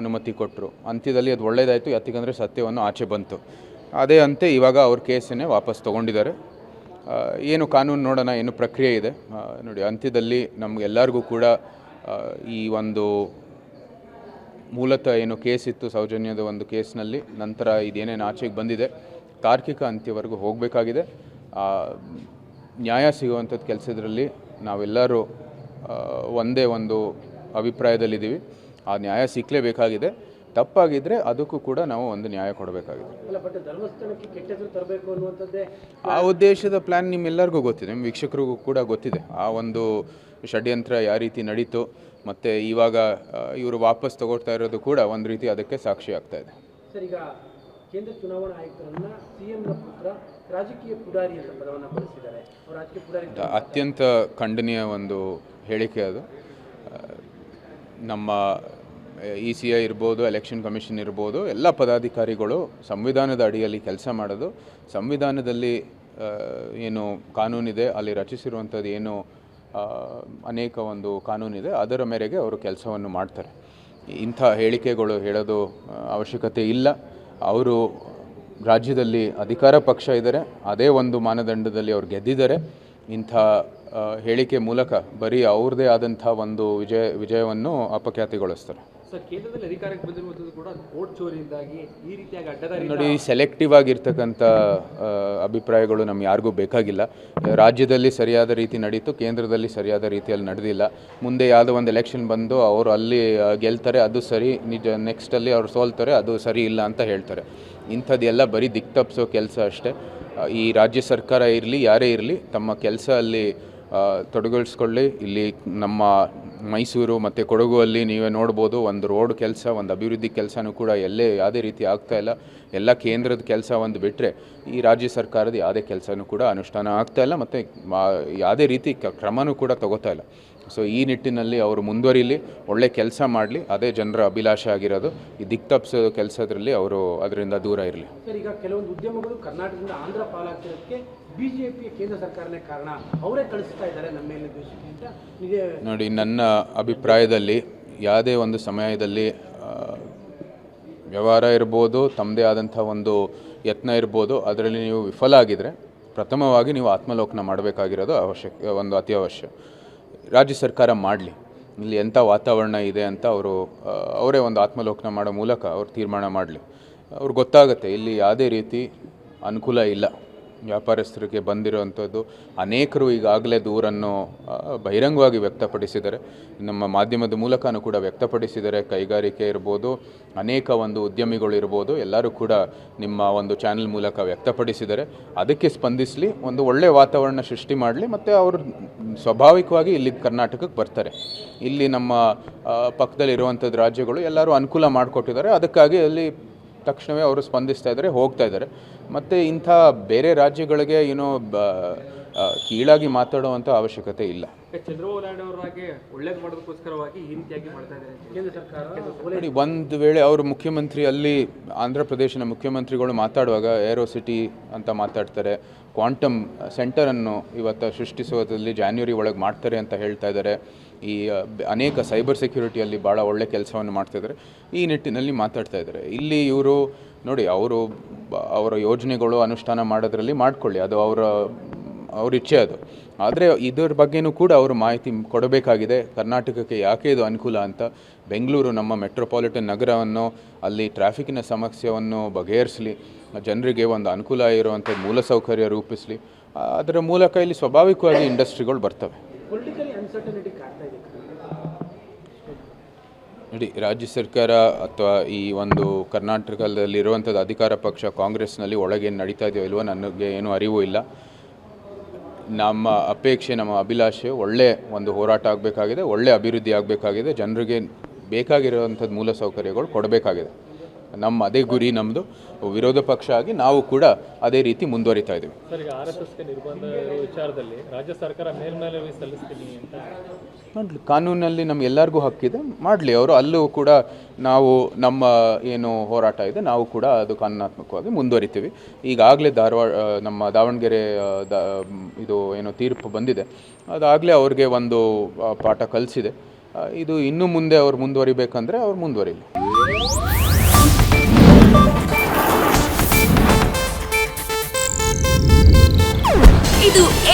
ಅನುಮತಿ ಕೊಟ್ಟರು ಅಂತ್ಯದಲ್ಲಿ ಅದು ಒಳ್ಳೆಯದಾಯಿತು ಯಾತಿಗಂದರೆ ಸತ್ಯವನ್ನು ಆಚೆ ಬಂತು. ಅದೇ ಅಂತೆ ಇವಾಗ ಅವ್ರ ಕೇಸನ್ನೇ ವಾಪಸ್ ತೊಗೊಂಡಿದ್ದಾರೆ. ಏನು ಕಾನೂನು ನೋಡೋಣ, ಏನು ಪ್ರಕ್ರಿಯೆ ಇದೆ. ನೋಡಿ, ಅಂತ್ಯದಲ್ಲಿ ನಮಗೆಲ್ಲರಿಗೂ ಕೂಡ ಈ ಒಂದು ಮೂಲತಃ ಏನು ಕೇಸ್ ಇತ್ತು, ಸೌಜನ್ಯದ ಒಂದು ಕೇಸ್ನಲ್ಲಿ, ನಂತರ ಇದೇನೇನು ಆಚೆಗೆ ಬಂದಿದೆ, ತಾರ್ಕಿಕ ಅಂತ್ಯವರೆಗೂ ಹೋಗಬೇಕಾಗಿದೆ. ನ್ಯಾಯ ಸಿಗುವಂಥದ್ದು ಕೆಲಸದ್ರಲ್ಲಿ ನಾವೆಲ್ಲರೂ ಒಂದೇ ಒಂದು ಅಭಿಪ್ರಾಯದಲ್ಲಿದ್ದೀವಿ. ಆ ನ್ಯಾಯ ಸಿಕ್ಕಲೇಬೇಕಾಗಿದೆ ತಪ್ಪಾಗಿದ್ದರೆ ಅದಕ್ಕೂ ಕೂಡ ನಾವು ಒಂದು ನ್ಯಾಯ ಕೊಡಬೇಕಾಗಿದೆ. ಆ ಉದ್ದೇಶದ ಪ್ಲ್ಯಾನ್ ನಿಮ್ಮೆಲ್ಲರಿಗೂ ಗೊತ್ತಿದೆ. ನಿಮ್ಮ ವೀಕ್ಷಕರಿಗೂ ಕೂಡ ಗೊತ್ತಿದೆ. ಆ ಒಂದು ಷಡ್ಯಂತ್ರ ಯಾವ ರೀತಿ ನಡೀತು ಮತ್ತು ಇವಾಗ ಇವರು ವಾಪಸ್ ತಗೊಳ್ತಾ ಇರೋದು ಕೂಡ ಒಂದು ರೀತಿ ಅದಕ್ಕೆ ಸಾಕ್ಷಿ ಆಗ್ತಾ ಇದೆ. ಕೇಂದ್ರ ಚುನಾವಣಾ ಆಯುಕ್ತರನ್ನ ಸಿಎಂನ ಪುತ್ರ ರಾಜಕೀಯ ಪುಡಾರಿ ಅಂತ ಪದವನ್ನು ಬಳಸಿದ್ದಾರೆ. ಅವ್ರು ರಾಜಕೀಯ ಪುಡಾರಿ ಅತ್ಯಂತ ಖಂಡನೀಯ ಒಂದು ಹೇಳಿಕೆ ಅದು. ನಮ್ಮ ಇ, ಸಿ, ಐ ಇರ್ಬೋದು, ಎಲೆಕ್ಷನ್ ಕಮಿಷನ್ ಇರ್ಬೋದು, ಎಲ್ಲ ಪದಾಧಿಕಾರಿಗಳು ಸಂವಿಧಾನದ ಅಡಿಯಲ್ಲಿ ಕೆಲಸ ಮಾಡೋದು. ಸಂವಿಧಾನದಲ್ಲಿ ಏನು ಕಾನೂನಿದೆ, ಅಲ್ಲಿ ರಚಿಸಿರುವಂಥದ್ದು ಏನು ಅನೇಕ ಒಂದು ಕಾನೂನಿದೆ, ಅದರ ಮೇರೆಗೆ ಅವರು ಕೆಲಸವನ್ನು ಮಾಡ್ತಾರೆ. ಇಂಥ ಹೇಳಿಕೆಗಳು ಹೇಳೋದು ಅವಶ್ಯಕತೆ ಇಲ್ಲ. ಅವರು ರಾಜ್ಯದಲ್ಲಿ ಅಧಿಕಾರ ಪಕ್ಷ ಇದ್ದಾರೆ, ಅದೇ ಒಂದು ಮಾನದಂಡದಲ್ಲಿ ಅವ್ರು ಗೆದ್ದಿದ್ದಾರೆ. ಇಂಥ ಹೇಳಿಕೆ ಮೂಲಕ ಬರೀ ಅವ್ರದ್ದೇ ಆದಂಥ ಒಂದು ವಿಜಯ, ವಿಜಯವನ್ನು ಅಪಖ್ಯಾತಿಗೊಳಿಸ್ತಾರೆ. ಸರ್ ಅಧಿಕಾರಕ್ಕೆ ಬಂದಿರುವಂಥದ್ದು ಕೂಡ ಚೋರಿಯಿಂದಾಗಿ ಈ ರೀತಿಯಾಗಿ ಅಡ್ಡದಾರಿ ನೋಡಿ ಸೆಲೆಕ್ಟಿವ್ ಆಗಿರ್ತಕ್ಕಂಥ ಅಭಿಪ್ರಾಯಗಳು ನಮ್ಗೆ ಯಾರಿಗೂ ಬೇಕಾಗಿಲ್ಲ. ರಾಜ್ಯದಲ್ಲಿ ಸರಿಯಾದ ರೀತಿ ನಡೀತು, ಕೇಂದ್ರದಲ್ಲಿ ಸರಿಯಾದ ರೀತಿಯಲ್ಲಿ ನಡೆದಿಲ್ಲ. ಮುಂದೆ ಯಾವುದೋ ಒಂದು ಎಲೆಕ್ಷನ್ ಬಂದು ಅವರು ಅಲ್ಲಿ ಗೆಲ್ತಾರೆ, ಅದು ಸರಿ, ನಿಜ ನೆಕ್ಸ್ಟಲ್ಲಿ ಅವ್ರು ಸೋಲ್ತಾರೆ, ಅದು ಸರಿ ಇಲ್ಲ ಅಂತ ಹೇಳ್ತಾರೆ. ಇಂಥದ್ದೆಲ್ಲ ಬರೀ ದಿಕ್ ತಪ್ಪಿಸೋ ಕೆಲಸ ಅಷ್ಟೇ. ಈ ರಾಜ್ಯ ಸರ್ಕಾರ ಇರಲಿ, ಯಾರೇ ಇರಲಿ, ತಮ್ಮ ಕೆಲಸ ಅಲ್ಲಿ ತೊಡಗಿಸ್ಕೊಳ್ಳಿ ಇಲ್ಲಿ ನಮ್ಮ ಮೈಸೂರು ಮತ್ತು ಕೊಡಗು ಅಲ್ಲಿ ನೀವೇ ನೋಡ್ಬೋದು, ಒಂದು ರೋಡ್ ಕೆಲಸ, ಒಂದು ಅಭಿವೃದ್ಧಿ ಕೆಲಸನೂ ಕೂಡ ಎಲ್ಲೇ ಯಾವುದೇ ರೀತಿ ಆಗ್ತಾ ಇಲ್ಲ. ಎಲ್ಲ ಕೇಂದ್ರದ ಕೆಲಸ ಒಂದು ಬಿಟ್ಟರೆ ಈ ರಾಜ್ಯ ಸರ್ಕಾರದ ಯಾವುದೇ ಕೆಲಸನೂ ಕೂಡ ಅನುಷ್ಠಾನ ಆಗ್ತಾ ಇಲ್ಲ, ಮತ್ತು ಯಾವುದೇ ರೀತಿ ಕ್ರಮನೂ ಕೂಡ ತಗೋತಾ ಇಲ್ಲ. ಸೊ ಈ ನಿಟ್ಟಿನಲ್ಲಿ ಅವರು ಮುಂದುವರಿಲಿ ಒಳ್ಳೆ ಕೆಲಸ ಮಾಡಲಿ ಅದೇ ಜನರ ಅಭಿಲಾಷೆ ಆಗಿರೋದು. ಈ ದಿಕ್ ತಪ್ಪಿಸೋ ಕೆಲಸದಲ್ಲಿ ಅವರು ಅದರಿಂದ ದೂರ ಇರಲಿ. ಸರ್ ಈಗ ಕೆಲವೊಂದು ಉದ್ಯಮಗಳು ಕರ್ನಾಟಕದಿಂದ ಆಂಧ್ರ ಪಾಲಾಗ್ತಿರೋದಕ್ಕೆ ಬಿಜೆಪಿಯ ಕೇಂದ್ರ ಸರ್ಕಾರನೇ ಕಾರಣ. ಅವರೇ ಕಳಿಸ್ತಾ ಇದ್ದಾರೆ ನಮ್ಮ ಮೇಲೆ ದೇಶಕ್ಕೆ ಅಂತ. ಇದೇ ನೋಡಿ ನನ್ನ ಅಭಿಪ್ರಾಯದಲ್ಲಿ ಯಾವುದೇ ಒಂದು ಸಮಯದಲ್ಲಿ ವ್ಯವಹಾರ ಇರ್ಬೋದು ತಮ್ಮದೇ ಆದಂಥ ಒಂದು ಯತ್ನ ಇರ್ಬೋದು ಅದರಲ್ಲಿ ನೀವು ವಿಫಲ ಆಗಿದರೆ ಪ್ರಥಮವಾಗಿ ನೀವು ಆತ್ಮಲೋಕನ ಮಾಡಬೇಕಾಗಿರೋದು ಅವಶ್ಯಕ ಒಂದು ಅತ್ಯವಶ್ಯ. ರಾಜ್ಯ ಸರ್ಕಾರ ಮಾಡಲಿ. ಇಲ್ಲಿ ಎಂಥ ವಾತಾವರಣ ಇದೆ ಅಂತ ಅವರು ಅವರೇ ಒಂದು ಆತ್ಮಲೋಕನ ಮಾಡೋ ಮೂಲಕ ಅವ್ರು ತೀರ್ಮಾನ ಮಾಡಲಿ. ಅವ್ರಿಗೆ ಗೊತ್ತಾಗುತ್ತೆ, ಇಲ್ಲಿ ಯಾವುದೇ ರೀತಿ ಅನುಕೂಲ ಇಲ್ಲ. ವ್ಯಾಪಾರಸ್ಥರಿಗೆ ಬಂದಿರುವಂಥದ್ದು. ಅನೇಕರು ಈಗಾಗಲೇ ದೂರನ್ನು ಬಹಿರಂಗವಾಗಿ ವ್ಯಕ್ತಪಡಿಸಿದ್ದಾರೆ. ನಮ್ಮ ಮಾಧ್ಯಮದ ಮೂಲಕನೂ ಕೂಡ ವ್ಯಕ್ತಪಡಿಸಿದರೆ ಕೈಗಾರಿಕೆ ಇರ್ಬೋದು, ಅನೇಕ ಒಂದು ಉದ್ಯಮಿಗಳು ಇರ್ಬೋದು, ಎಲ್ಲರೂ ಕೂಡ ನಿಮ್ಮ ಒಂದು ಚಾನೆಲ್ ಮೂಲಕ ವ್ಯಕ್ತಪಡಿಸಿದರೆ ಅದಕ್ಕೆ ಸ್ಪಂದಿಸಲಿ, ಒಂದು ಒಳ್ಳೆಯ ವಾತಾವರಣ ಸೃಷ್ಟಿ ಮಾಡಲಿ, ಮತ್ತು ಅವರು ಸ್ವಾಭಾವಿಕವಾಗಿ ಇಲ್ಲಿ ಕರ್ನಾಟಕಕ್ಕೆ ಬರ್ತಾರೆ. ಇಲ್ಲಿ ನಮ್ಮ ಪಕ್ಕದಲ್ಲಿರುವಂಥದ್ದು ರಾಜ್ಯಗಳು ಎಲ್ಲರೂ ಅನುಕೂಲ ಮಾಡಿಕೊಟ್ಟಿದ್ದಾರೆ. ಅದಕ್ಕಾಗಿ ಅಲ್ಲಿ ತಕ್ಷಣವೇ ಅವರು ಸ್ಪಂದಿಸ್ತಾ ಇದ್ದಾರೆ ಹೋಗ್ತಾ ಇದ್ದಾರೆ. ಮತ್ತು ಇಂಥ ಬೇರೆ ರಾಜ್ಯಗಳಿಗೆ ಏನೋ ಬ ಕೀಳಾಗಿ ಮಾತಾಡುವಂಥ ಅವಶ್ಯಕತೆ ಇಲ್ಲ. ನೋಡಿ ಒಂದು ವೇಳೆ ಅವರು ಮುಖ್ಯಮಂತ್ರಿ ಅಲ್ಲಿ ಆಂಧ್ರ ಪ್ರದೇಶನ ಮುಖ್ಯಮಂತ್ರಿಗಳು ಮಾತಾಡುವಾಗ ಏರೋ ಸಿಟಿ ಅಂತ ಮಾತಾಡ್ತಾರೆ ಕ್ವಾಂಟಮ್ ಸೆಂಟರನ್ನು ಇವತ್ತು ಸೃಷ್ಟಿಸುವುದರಲ್ಲಿ ಜಾನ್ವರಿ ಒಳಗೆ ಮಾಡ್ತಾರೆ ಅಂತ ಹೇಳ್ತಾ ಇದ್ದಾರೆ. ಈ ಅನೇಕ ಸೈಬರ್ ಸೆಕ್ಯೂರಿಟಿಯಲ್ಲಿ ಭಾಳ ಒಳ್ಳೆ ಕೆಲಸವನ್ನು ಮಾಡ್ತಾ ಇದ್ದಾರೆ. ಈ ನಿಟ್ಟಿನಲ್ಲಿ ಮಾತಾಡ್ತಾ ಇದ್ದಾರೆ. ಇಲ್ಲಿ ಇವರು, ನೋಡಿ, ಅವರು ಅವರ ಯೋಜನೆಗಳು ಅನುಷ್ಠಾನ ಮಾಡೋದ್ರಲ್ಲಿ ಮಾಡ್ಕೊಳ್ಳಿ. ಅದು ಅವರ ಅವ್ರ ಇಚ್ಛೆ ಅದು. ಆದರೆ ಇದರ ಬಗ್ಗೆನೂ ಕೂಡ ಅವರು ಮಾಹಿತಿ ಕೊಡಬೇಕಾಗಿದೆ. ಕರ್ನಾಟಕಕ್ಕೆ ಯಾಕೆ ಇದು ಅನುಕೂಲ ಅಂತ. ಬೆಂಗಳೂರು ನಮ್ಮ ಮೆಟ್ರೋಪಾಲಿಟನ್ ನಗರವನ್ನು ಅಲ್ಲಿ ಟ್ರಾಫಿಕ್ಕಿನ ಸಮಸ್ಯೆಯನ್ನು ಬಗೆಹರಿಸಲಿ ಜನರಿಗೆ ಒಂದು ಅನುಕೂಲ ಇರುವಂಥ ಮೂಲಸೌಕರ್ಯ ರೂಪಿಸಲಿ. ಅದರ ಮೂಲಕ ಇಲ್ಲಿ ಸ್ವಾಭಾವಿಕವಾಗಿ ಇಂಡಸ್ಟ್ರಿಗಳು ಬರ್ತವೆ. ನೋಡಿ ರಾಜ್ಯ ಸರ್ಕಾರ ಅಥವಾ ಈ ಒಂದು ಕರ್ನಾಟಕದಲ್ಲಿರುವಂಥದ್ದು ಅಧಿಕಾರ ಪಕ್ಷ ಕಾಂಗ್ರೆಸ್ನಲ್ಲಿ ಒಳಗೇನು ನಡೀತಾ ಇದೆಯೋ ಇಲ್ವೋ ನನಗೆ ಏನೂ ಅರಿವು ಇಲ್ಲ. ನಮ್ಮ ಅಪೇಕ್ಷೆ, ನಮ್ಮ ಅಭಿಲಾಷೆ ಒಳ್ಳೆ ಒಂದು ಹೋರಾಟ ಆಗಬೇಕಾಗಿದೆ, ಒಳ್ಳೆ ಅಭಿವೃದ್ಧಿ ಆಗಬೇಕಾಗಿದೆ, ಜನರಿಗೆ ಬೇಕಾಗಿರುವಂಥದ್ದು ಮೂಲ ಸೌಕರ್ಯಗಳು ಕೊಡಬೇಕಾಗಿದೆ. ನಮ್ಮ ಅದೇ ಗುರಿ ನಮ್ಮದು ವಿರೋಧ ಪಕ್ಷ ಆಗಿ ನಾವು ಕೂಡ ಅದೇ ರೀತಿ ಮುಂದುವರಿತಾ ಇದ್ದೀವಿ. ಮಾಡಲಿ ಕಾನೂನಲ್ಲಿ ನಮ್ಗೆಲ್ಲರಿಗೂ ಹಕ್ಕಿದೆ ಮಾಡಲಿ ಅವರು ಅಲ್ಲೂ ಕೂಡ ನಾವು ನಮ್ಮ ಏನು ಹೋರಾಟ ಇದೆ ನಾವು ಕೂಡ ಅದು ಕಾನೂನಾತ್ಮಕವಾಗಿ ಮುಂದುವರಿತೀವಿ. ಈಗಾಗಲೇ ಧಾರವಾಡ ನಮ್ಮ ದಾವಣಗೆರೆ ದ ಇದು ಏನು ತೀರ್ಪು ಬಂದಿದೆ. ಅದಾಗಲೇ ಅವ್ರಿಗೆ ಒಂದು ಪಾಠ ಕಲಿಸಿದೆ. ಇದು ಇನ್ನು ಮುಂದೆ ಅವ್ರು ಮುಂದುವರಿಬೇಕಂದ್ರೆ ಅವ್ರು ಮುಂದುವರಿಲಿ.